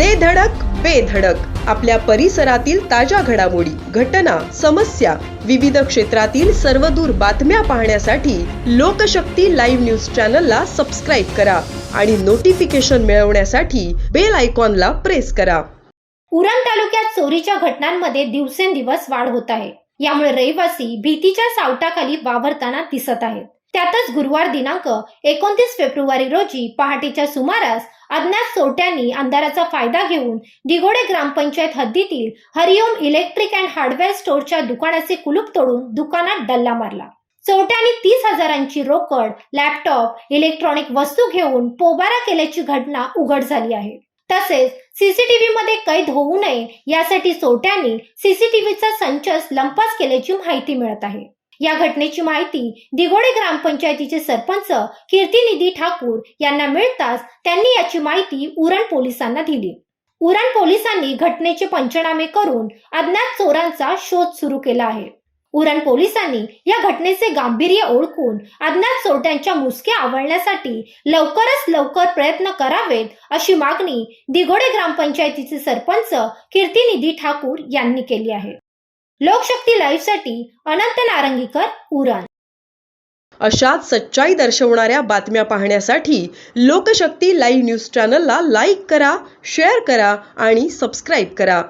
दे धडक बेधडक आपल्या परिसरातील ताज्या घडामोडी घटना समस्या विविध क्षेत्रातील सर्वदूर बातम्या पाहण्यासाठी लोकशक्ती लाईव्ह न्यूज चॅनलला सबस्क्राईब करा आणि नोटिफिकेशन मिळवण्यासाठी बेल आयकॉनला प्रेस करा. उरण तालुक्यात चोरीच्या घटनांमध्ये दिवसेंदिवस वाढ होत आहे. यामुळे रहिवासी भीतीच्या सावटाखाली वावरताना दिसत आहेत. त्यातच गुरुवार दिनांक एकोणतीस फेब्रुवारी रोजी पहाटेच्या सुमारास अज्ञात चोरट्यांनी अंधाराचा फायदा घेऊन दिघोडे ग्रामपंचायत हद्दीतील हरिओम इलेक्ट्रिक अँड हार्डवेअर स्टोअरच्या दुकानाचे कुलूप तोडून दुकानात डल्ला मारला. चोरट्यांनी तीस हजारांची रोकड लॅपटॉप इलेक्ट्रॉनिक वस्तू घेऊन पोबारा केल्याची घटना उघड झाली आहे. तसेच सीसीटीव्ही मध्ये कैद होऊ नये यासाठी चोरट्यांनी सीसीटीव्हीचा संचस लंपास केल्याची माहिती मिळत आहे. या घटनेची माहिती दिघोडे ग्रामपंचायतीचे सरपंच कीर्तिनिधी ठाकूर यांना मिळताच त्यांनी याची माहिती उरण पोलिसांना दिली. उरण पोलिसांनी घटनेचे पंचनामे करून अज्ञात चोरांचा शोध सुरू केला आहे. उरण पोलिसांनी या घटनेचे गांभीर्य ओळखून अज्ञात चोरट्यांच्या मुसक्या आवळण्यासाठी लवकरच लवकर प्रयत्न करावेत अशी मागणी दिघोडे ग्रामपंचायतीचे सरपंच कीर्तिनिधी ठाकूर यांनी केली आहे. लोकशक्ती लाईव्हसाठी अनंत नारंगीकर उरण. अशाच सच्चाई दर्शवणाऱ्या बातम्या पाहण्यासाठी लोकशक्ती लाईव्ह न्यूज चॅनलला लाईक करा शेअर करा आणि सबस्क्राईब करा.